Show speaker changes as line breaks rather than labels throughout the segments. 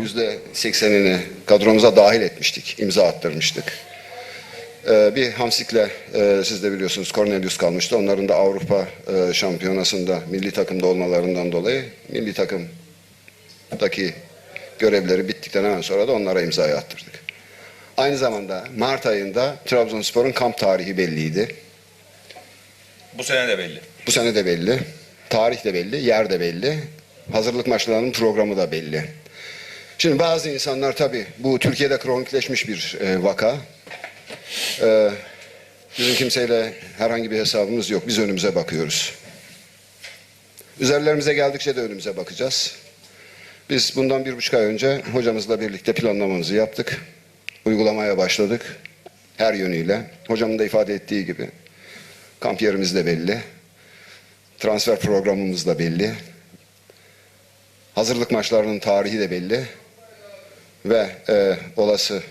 Yüzde seksenini kadromuza dahil etmiştik, imza attırmıştık. Ee, bir Hamsik'le e, siz de biliyorsunuz Cornelius kalmıştı. Onların da Avrupa e, şampiyonasında milli takımda olmalarından dolayı milli takımdaki görevleri bittikten hemen sonra da onlara imzayı attırdık. Aynı zamanda Mart ayında Trabzonspor'un kamp tarihi belliydi.
Bu sene de belli.
Bu sene de belli. Tarih de belli, yer de belli. Hazırlık maçlarının programı da belli. Şimdi bazı insanlar tabii bu Türkiye'de kronikleşmiş bir e, vaka. E, bizim kimseyle herhangi bir hesabımız yok. Biz önümüze bakıyoruz. Üzerlerimize geldikçe de önümüze bakacağız. Biz bundan bir buçuk ay önce hocamızla birlikte planlamamızı yaptık. Uygulamaya başladık. Her yönüyle. Hocamın da ifade ettiği gibi. Kamp yerimiz de belli. Transfer programımız da belli. Hazırlık maçlarının tarihi de belli. Ve e, olası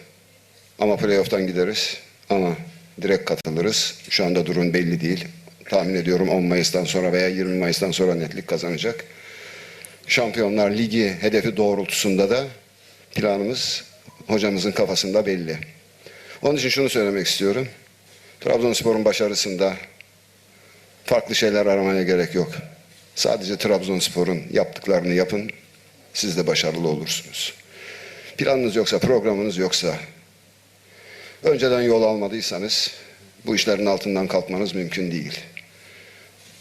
ama playoff'tan gideriz ama direkt katılırız. Şu anda durum belli değil. Tahmin ediyorum 10 Mayıs'tan sonra veya 20 Mayıs'tan sonra netlik kazanacak. Şampiyonlar Ligi hedefi doğrultusunda da planımız hocamızın kafasında belli. Onun için şunu söylemek istiyorum. Trabzonspor'un başarısında farklı şeyler aramaya gerek yok. Sadece Trabzonspor'un yaptıklarını yapın. Siz de başarılı olursunuz. Planınız yoksa, programınız yoksa, önceden yol almadıysanız bu işlerin altından kalkmanız mümkün değil.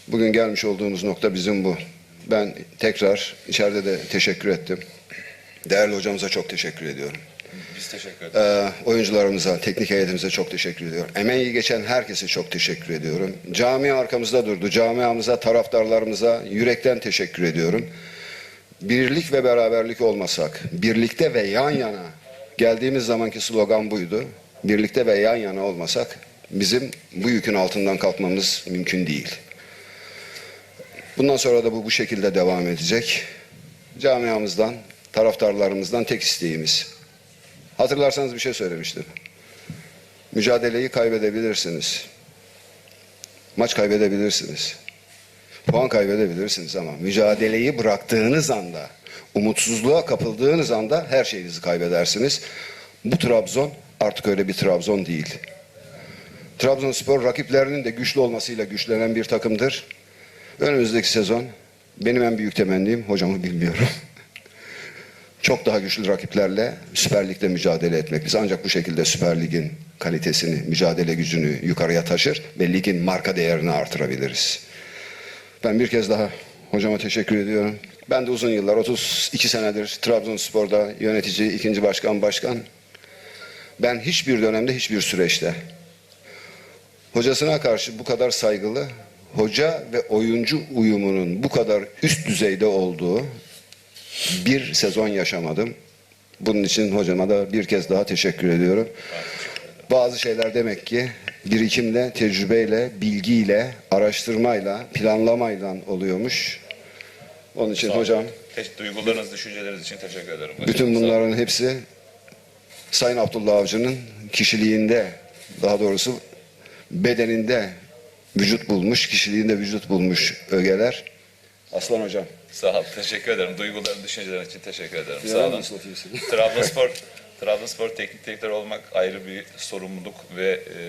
Bugün gelmiş olduğumuz nokta bizim bu. Ben tekrar içeride de teşekkür ettim. Değerli hocamıza çok teşekkür ediyorum.
Biz teşekkür ederiz.
Ee, oyuncularımıza, teknik heyetimize çok teşekkür ediyorum. Emeği geçen herkese çok teşekkür ediyorum. Cami arkamızda durdu. Camiamıza, taraftarlarımıza yürekten teşekkür ediyorum. Birlik ve beraberlik olmasak, birlikte ve yan yana geldiğimiz zamanki slogan buydu. Birlikte ve yan yana olmasak bizim bu yükün altından kalkmamız mümkün değil. Bundan sonra da bu bu şekilde devam edecek. Camiamızdan, taraftarlarımızdan tek isteğimiz Hatırlarsanız bir şey söylemiştim. Mücadeleyi kaybedebilirsiniz. Maç kaybedebilirsiniz. Puan kaybedebilirsiniz ama mücadeleyi bıraktığınız anda, umutsuzluğa kapıldığınız anda her şeyinizi kaybedersiniz. Bu Trabzon artık öyle bir Trabzon değil. Trabzonspor rakiplerinin de güçlü olmasıyla güçlenen bir takımdır. Önümüzdeki sezon benim en büyük temennim, hocamı bilmiyorum. çok daha güçlü rakiplerle Süper Lig'de mücadele etmek. Biz ancak bu şekilde Süper Lig'in kalitesini, mücadele gücünü yukarıya taşır ve ligin marka değerini artırabiliriz. Ben bir kez daha hocama teşekkür ediyorum. Ben de uzun yıllar, 32 senedir Trabzonspor'da yönetici, ikinci başkan, başkan. Ben hiçbir dönemde, hiçbir süreçte hocasına karşı bu kadar saygılı, hoca ve oyuncu uyumunun bu kadar üst düzeyde olduğu bir sezon yaşamadım. Bunun için hocama da bir kez daha teşekkür ediyorum. Bazı şeyler demek ki birikimle, tecrübeyle, bilgiyle, araştırmayla, planlamayla oluyormuş. Onun için
Sağ
hocam
Te- duygularınız, düşünceleriniz için teşekkür ederim.
bütün
Sağ olun.
bunların hepsi Sayın Abdullah Avcı'nın kişiliğinde, daha doğrusu bedeninde vücut bulmuş, kişiliğinde vücut bulmuş ögeler. Aslan hocam.
Sağ ol, teşekkür ederim. Duyguların, düşüncelerin için teşekkür ederim. Sağ olun. Trabzonspor, Trabzonspor teknik direktör olmak ayrı bir sorumluluk ve e,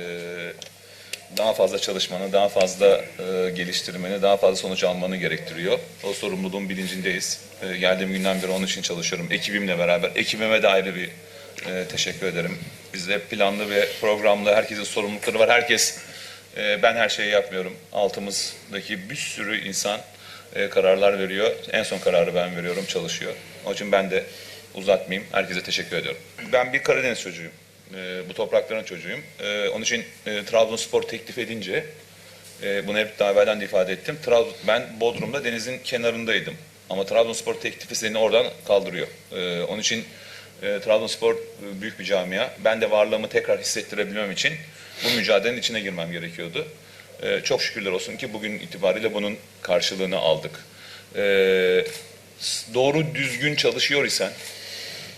daha fazla çalışmanı, daha fazla e, geliştirmeni, daha fazla sonuç almanı gerektiriyor. O sorumluluğun bilincindeyiz. E, geldiğim günden beri onun için çalışıyorum. Ekibimle beraber. Ekibime de ayrı bir e, teşekkür ederim. Bizde planlı ve programlı, herkesin sorumlulukları var. Herkes, e, ben her şeyi yapmıyorum. Altımızdaki bir sürü insan e, kararlar veriyor. En son kararı ben veriyorum, çalışıyor. Onun için ben de uzatmayayım. Herkese teşekkür ediyorum. Ben bir Karadeniz çocuğuyum. E, bu toprakların çocuğuyum. E, onun için e, Trabzonspor teklif edince, e, bunu hep daha evvelden de ifade ettim. Trabzon, ben Bodrum'da denizin kenarındaydım. Ama Trabzonspor teklifi seni oradan kaldırıyor. E, onun için e, Trabzonspor e, büyük bir camia. Ben de varlığımı tekrar hissettirebilmem için bu mücadelenin içine girmem gerekiyordu. E, çok şükürler olsun ki bugün itibariyle bunun karşılığını aldık. E, doğru düzgün çalışıyor isen,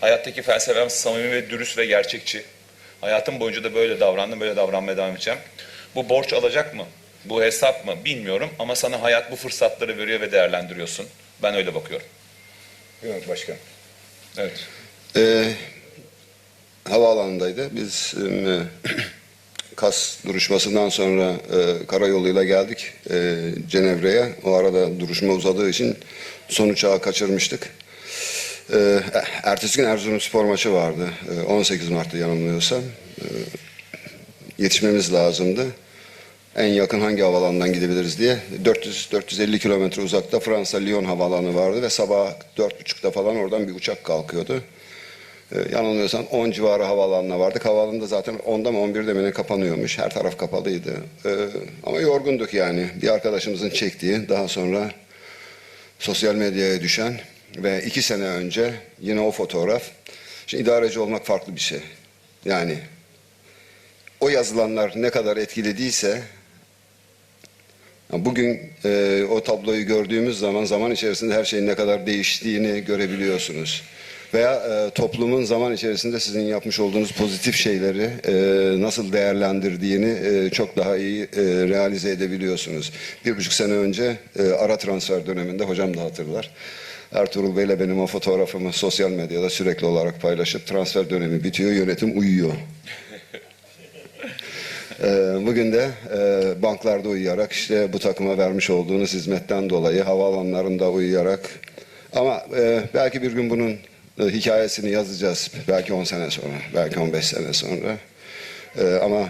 hayattaki felsefem samimi ve dürüst ve gerçekçi. Hayatım boyunca da böyle davrandım, böyle davranmaya devam edeceğim. Bu borç alacak mı? Bu hesap mı? Bilmiyorum ama sana hayat bu fırsatları veriyor ve değerlendiriyorsun. Ben öyle bakıyorum.
Evet başkan.
Evet.
Ee, havaalanındaydı. Biz e, kas duruşmasından sonra e, karayoluyla geldik e, Cenevre'ye. O arada duruşma uzadığı için son uçağı kaçırmıştık. E, ertesi gün Erzurumspor maçı vardı. E, 18 Mart'ta yanılmıyorsam. E, yetişmemiz lazımdı. En yakın hangi havalandan gidebiliriz diye 400-450 kilometre uzakta Fransa Lyon havaalanı vardı ve sabah 4.30'da falan oradan bir uçak kalkıyordu. Ee, yanılmıyorsam 10 civarı havaalanına vardık. Havaalanı da zaten 10'da mı 11'de mi ne kapanıyormuş. Her taraf kapalıydı. Ee, ama yorgunduk yani. Bir arkadaşımızın çektiği daha sonra sosyal medyaya düşen ve iki sene önce yine o fotoğraf. Şimdi idareci olmak farklı bir şey. Yani o yazılanlar ne kadar etkilediyse bugün e, o tabloyu gördüğümüz zaman zaman içerisinde her şeyin ne kadar değiştiğini görebiliyorsunuz. Veya e, toplumun zaman içerisinde sizin yapmış olduğunuz pozitif şeyleri e, nasıl değerlendirdiğini e, çok daha iyi e, realize edebiliyorsunuz. Bir buçuk sene önce e, ara transfer döneminde hocam da hatırlar. Ertuğrul Bey'le benim o fotoğrafımı sosyal medyada sürekli olarak paylaşıp transfer dönemi bitiyor, yönetim uyuyor. Ee, Bugün de e, banklarda uyuyarak işte bu takıma vermiş olduğunuz hizmetten dolayı havaalanlarında uyuyarak ama e, belki bir gün bunun e, hikayesini yazacağız. Belki 10 sene sonra, belki 15 sene sonra. Ama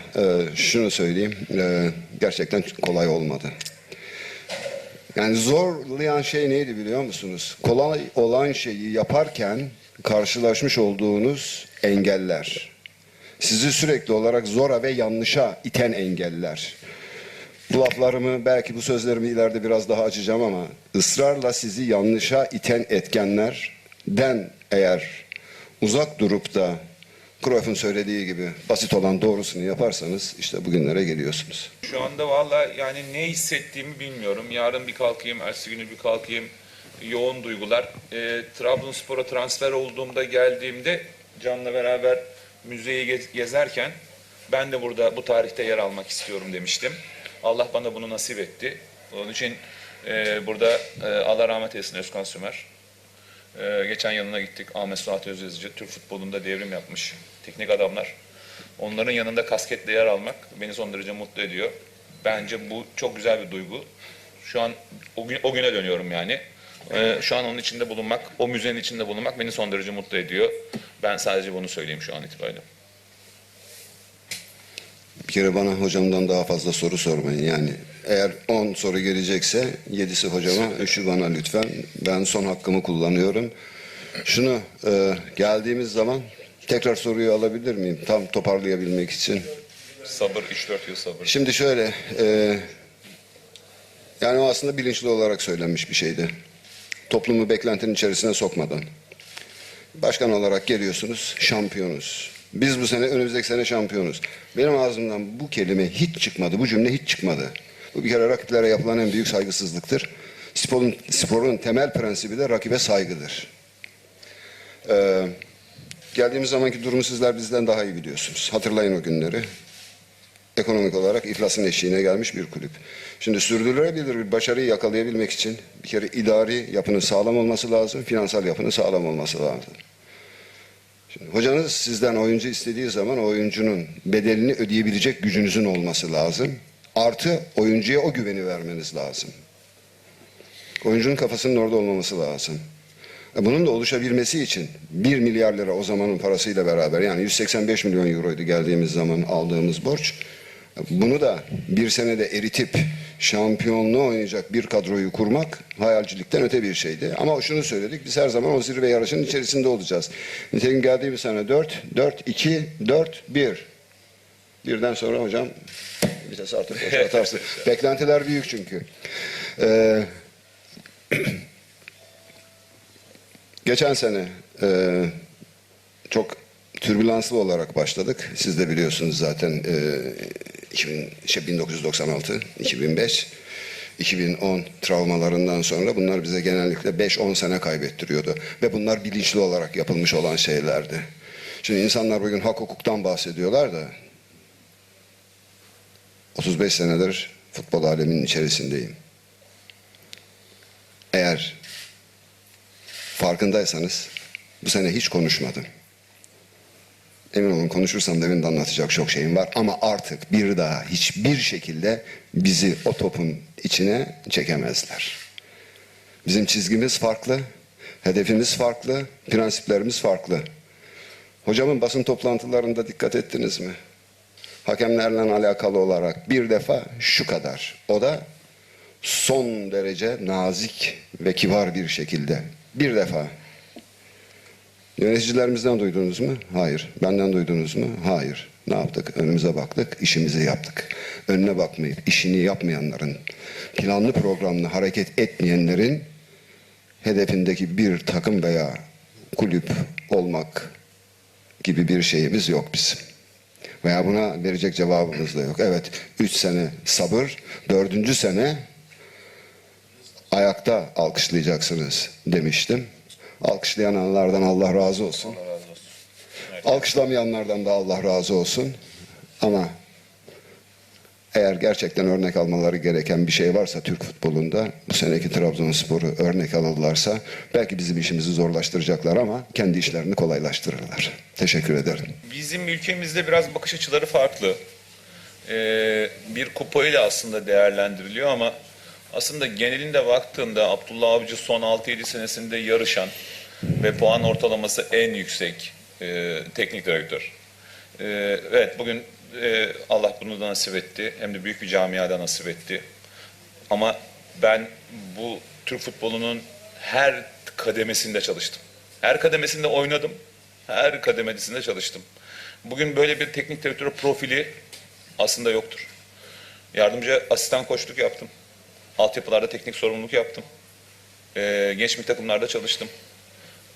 şunu söyleyeyim, gerçekten kolay olmadı. Yani zorlayan şey neydi biliyor musunuz? Kolay olan şeyi yaparken karşılaşmış olduğunuz engeller. Sizi sürekli olarak zora ve yanlışa iten engeller. Bu laflarımı belki bu sözlerimi ileride biraz daha açacağım ama ısrarla sizi yanlışa iten etkenlerden eğer uzak durup da Cruyff'un söylediği gibi basit olan doğrusunu yaparsanız işte bugünlere geliyorsunuz.
Şu anda valla yani ne hissettiğimi bilmiyorum. Yarın bir kalkayım, ertesi günü bir kalkayım. Yoğun duygular. E, Trabzonspor'a transfer olduğumda geldiğimde Can'la beraber müzeyi gez- gezerken ben de burada bu tarihte yer almak istiyorum demiştim. Allah bana bunu nasip etti. Onun için e, burada e, Allah rahmet eylesin Özkan Sümer. Ee, geçen yanına gittik. Ahmet Suat Özyazıcı Türk futbolunda devrim yapmış. Teknik adamlar. Onların yanında kasketle yer almak beni son derece mutlu ediyor. Bence bu çok güzel bir duygu. Şu an o, gün, o güne dönüyorum yani. Ee, şu an onun içinde bulunmak, o müzenin içinde bulunmak beni son derece mutlu ediyor. Ben sadece bunu söyleyeyim şu an itibariyle.
Bir kere bana hocamdan daha fazla soru sormayın. Yani eğer 10 soru gelecekse 7'si hocama, 3'ü bana lütfen. Ben son hakkımı kullanıyorum. Şunu e, geldiğimiz zaman tekrar soruyu alabilir miyim? Tam toparlayabilmek için.
Sabır, 3-4 yıl sabır.
Şimdi şöyle, e, yani o aslında bilinçli olarak söylenmiş bir şeydi. Toplumu beklentinin içerisine sokmadan. Başkan olarak geliyorsunuz, şampiyonuz. Biz bu sene, önümüzdeki sene şampiyonuz. Benim ağzımdan bu kelime hiç çıkmadı, bu cümle hiç çıkmadı. Bu bir kere rakiplere yapılan en büyük saygısızlıktır. Sporun, sporun temel prensibi de rakibe saygıdır. Ee, geldiğimiz zamanki durumu sizler bizden daha iyi biliyorsunuz. Hatırlayın o günleri ekonomik olarak iflasın eşiğine gelmiş bir kulüp. Şimdi sürdürülebilir bir başarıyı yakalayabilmek için bir kere idari yapının sağlam olması lazım, finansal yapının sağlam olması lazım. Şimdi hocanız sizden oyuncu istediği zaman oyuncunun bedelini ödeyebilecek gücünüzün olması lazım. Artı oyuncuya o güveni vermeniz lazım. Oyuncunun kafasının orada olmaması lazım. E, Bunun da oluşabilmesi için 1 milyar lira o zamanın parasıyla beraber yani 185 milyon euroydu geldiğimiz zaman aldığımız borç. Bunu da bir senede eritip şampiyonluğu oynayacak bir kadroyu kurmak hayalcilikten öte bir şeydi. Ama şunu söyledik biz her zaman o zirve yarışının içerisinde olacağız. Nitekim geldiğimiz sene 4, 4, 2, 4, 1. Birden sonra hocam vites artık boşaltarsın. Beklentiler büyük çünkü. Ee, Geçen sene e, çok türbülanslı olarak başladık. Siz de biliyorsunuz zaten e, 2000, şey 1996, 2005, 2010 travmalarından sonra bunlar bize genellikle 5-10 sene kaybettiriyordu. Ve bunlar bilinçli olarak yapılmış olan şeylerdi. Şimdi insanlar bugün hak hukuktan bahsediyorlar da 35 senedir futbol aleminin içerisindeyim. Eğer farkındaysanız Bu sene hiç konuşmadım. Emin olun konuşursam benim de anlatacak çok şeyim var. Ama artık bir daha hiçbir şekilde bizi o topun içine çekemezler. Bizim çizgimiz farklı, hedefimiz farklı, prensiplerimiz farklı. Hocamın basın toplantılarında dikkat ettiniz mi? Hakemlerle alakalı olarak bir defa şu kadar. O da son derece nazik ve kibar bir şekilde. Bir defa. Yöneticilerimizden duydunuz mu? Hayır. Benden duydunuz mu? Hayır. Ne yaptık? Önümüze baktık, işimizi yaptık. Önüne bakmayıp işini yapmayanların, planlı programlı hareket etmeyenlerin hedefindeki bir takım veya kulüp olmak gibi bir şeyimiz yok bizim. Veya buna verecek cevabımız da yok. Evet, üç sene sabır, dördüncü sene ayakta alkışlayacaksınız demiştim. Alkışlayanlardan Allah razı olsun.
Allah razı olsun.
Alkışlamayanlardan da Allah razı olsun. Ama eğer gerçekten örnek almaları gereken bir şey varsa Türk futbolunda bu seneki Trabzonspor'u örnek alırlarsa belki bizim işimizi zorlaştıracaklar ama kendi işlerini kolaylaştırırlar. Teşekkür ederim.
Bizim ülkemizde biraz bakış açıları farklı. Ee, bir kupayla aslında değerlendiriliyor ama aslında genelinde baktığında Abdullah Avcı son 6-7 senesinde yarışan ve puan ortalaması en yüksek e, teknik direktör. Ee, evet bugün e, Allah bunu da nasip etti. Hem de büyük bir camiada nasip etti. Ama ben bu Türk futbolunun her kademesinde çalıştım. Her kademesinde oynadım. Her kademesinde çalıştım. Bugün böyle bir teknik direktör profili aslında yoktur. Yardımcı asistan koçluk yaptım. Altyapılarda teknik sorumluluk yaptım. Ee, genç milli takımlarda çalıştım.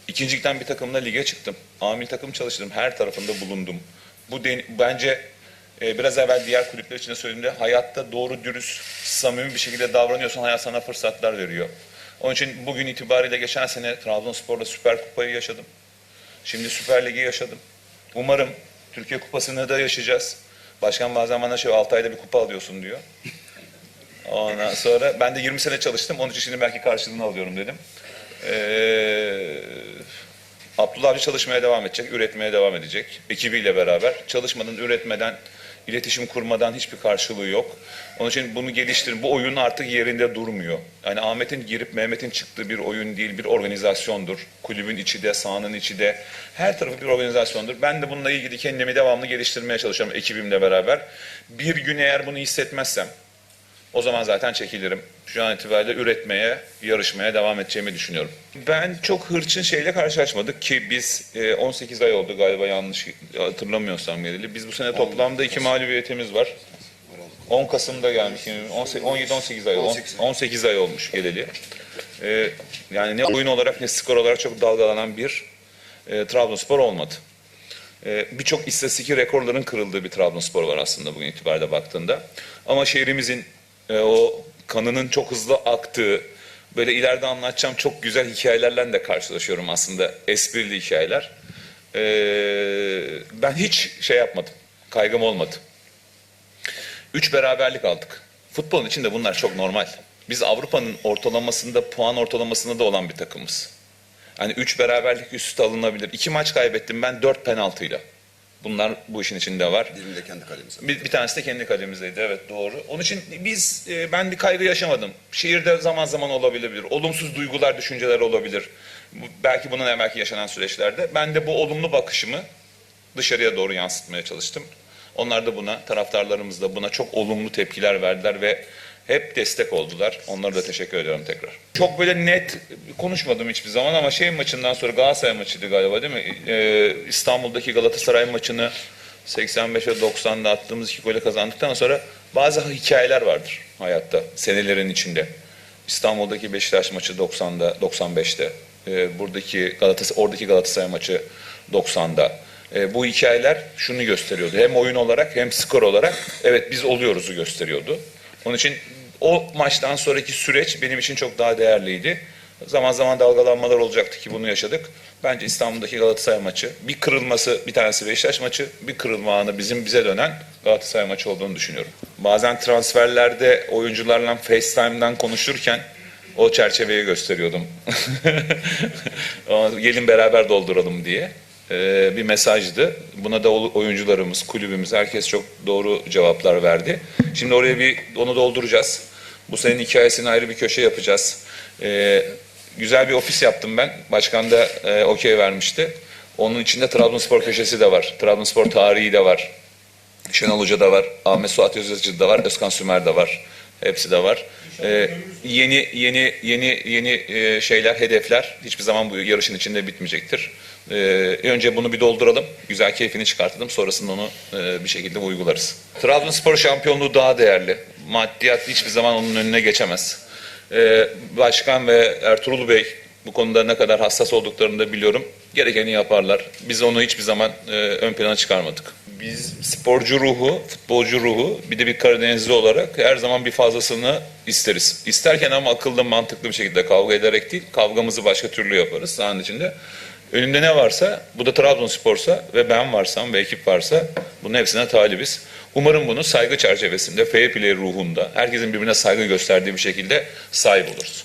İkincilikten bir takımla lige çıktım. Amil takım çalıştım. Her tarafında bulundum. Bu den- bence e, biraz evvel diğer kulüpler için de söylediğimde hayatta doğru, dürüst, samimi bir şekilde davranıyorsan hayat sana fırsatlar veriyor. Onun için bugün itibariyle geçen sene Trabzonspor'da Süper Kupayı yaşadım. Şimdi Süper Lig'i yaşadım. Umarım Türkiye Kupası'nı da yaşayacağız. Başkan bazen bana şey 6 ayda bir kupa alıyorsun diyor. Ondan sonra ben de 20 sene çalıştım. Onun için şimdi belki karşılığını alıyorum dedim. Ee, Abdullah Avcı çalışmaya devam edecek, üretmeye devam edecek. Ekibiyle beraber. Çalışmadan, üretmeden, iletişim kurmadan hiçbir karşılığı yok. Onun için bunu geliştirin. Bu oyun artık yerinde durmuyor. Yani Ahmet'in girip Mehmet'in çıktığı bir oyun değil, bir organizasyondur. Kulübün içi de, sahanın içi de. Her tarafı bir organizasyondur. Ben de bununla ilgili kendimi devamlı geliştirmeye çalışıyorum ekibimle beraber. Bir gün eğer bunu hissetmezsem, o zaman zaten çekilirim. Şu an itibariyle üretmeye, yarışmaya devam edeceğimi düşünüyorum. Ben çok hırçın şeyle karşılaşmadık ki biz e, 18 ay oldu galiba yanlış hatırlamıyorsam geleli. Biz bu sene toplamda iki mağlubiyetimiz var. 10 Kasım'da gelmiş. 17-18 ay,
18
18 ay olmuş geleli. E, yani ne oyun olarak ne skor olarak çok dalgalanan bir e, Trabzonspor olmadı. Ee, birçok istatistiki rekorların kırıldığı bir Trabzonspor var aslında bugün itibariyle baktığında. Ama şehrimizin e, o kanının çok hızlı aktığı, böyle ileride anlatacağım çok güzel hikayelerle de karşılaşıyorum aslında, esprili hikayeler. Ee, ben hiç şey yapmadım, kaygım olmadı. Üç beraberlik aldık. Futbolun içinde bunlar çok normal. Biz Avrupa'nın ortalamasında, puan ortalamasında da olan bir takımız. Hani üç beraberlik üst üste alınabilir. İki maç kaybettim ben dört penaltıyla. Bunlar bu işin içinde var.
Birini de kendi kalemize.
Bir, bir tanesi de kendi kalemizdeydi evet doğru. Onun için biz e, ben bir kaygı yaşamadım. Şehirde zaman zaman olabilir. Olumsuz duygular, düşünceler olabilir. Bu- belki bunun evvelki yaşanan süreçlerde. Ben de bu olumlu bakışımı dışarıya doğru yansıtmaya çalıştım. Onlar da buna, taraftarlarımız da buna çok olumlu tepkiler verdiler ve hep destek oldular. Onlara da teşekkür ediyorum tekrar. Çok böyle net konuşmadım hiçbir zaman ama şey maçından sonra Galatasaray maçıydı galiba değil mi? Ee, İstanbul'daki Galatasaray maçını 85'e 90'da attığımız iki gole kazandıktan sonra bazı hikayeler vardır hayatta senelerin içinde. İstanbul'daki Beşiktaş maçı 90'da, 95'te. Ee, buradaki Galatasaray, oradaki Galatasaray maçı 90'da. Ee, bu hikayeler şunu gösteriyordu. Hem oyun olarak hem skor olarak evet biz oluyoruzu gösteriyordu. Onun için o maçtan sonraki süreç benim için çok daha değerliydi. Zaman zaman dalgalanmalar olacaktı ki bunu yaşadık. Bence İstanbul'daki Galatasaray maçı bir kırılması bir tanesi Beşiktaş maçı bir kırılma anı bizim bize dönen Galatasaray maçı olduğunu düşünüyorum. Bazen transferlerde oyuncularla FaceTime'dan konuşurken O çerçeveyi gösteriyordum. Gelin beraber dolduralım diye Ee, bir mesajdı. Buna da oyuncularımız, kulübümüz, herkes çok doğru cevaplar verdi. Şimdi oraya bir onu dolduracağız. Bu senin hikayesini ayrı bir köşe yapacağız. Ee, güzel bir ofis yaptım ben. Başkan da e, okey vermişti. Onun içinde Trabzonspor köşesi de var. Trabzonspor tarihi de var. Şenol Hoca da var, Ahmet Suat Özyazıcı da var, Özkan Sümer de var. Hepsi de var. Ee, yeni yeni yeni yeni e, şeyler, hedefler hiçbir zaman bu yarışın içinde bitmeyecektir. Ee, önce bunu bir dolduralım, güzel keyfini çıkartalım, sonrasında onu e, bir şekilde uygularız. Trabzonspor şampiyonluğu daha değerli. Maddiyat hiçbir zaman onun önüne geçemez. Ee, Başkan ve Ertuğrul Bey bu konuda ne kadar hassas olduklarını da biliyorum. Gerekeni yaparlar. Biz onu hiçbir zaman e, ön plana çıkarmadık. Biz sporcu ruhu, futbolcu ruhu, bir de bir Karadenizli olarak her zaman bir fazlasını isteriz. İsterken ama akıllı, mantıklı bir şekilde kavga ederek değil, kavgamızı başka türlü yaparız sahanın içinde. Önümde ne varsa, bu da Trabzonspor'sa ve ben varsam ve ekip varsa bunun hepsine talibiz. Umarım bunu saygı çerçevesinde, fair play ruhunda, herkesin birbirine saygı gösterdiği bir şekilde sahip oluruz.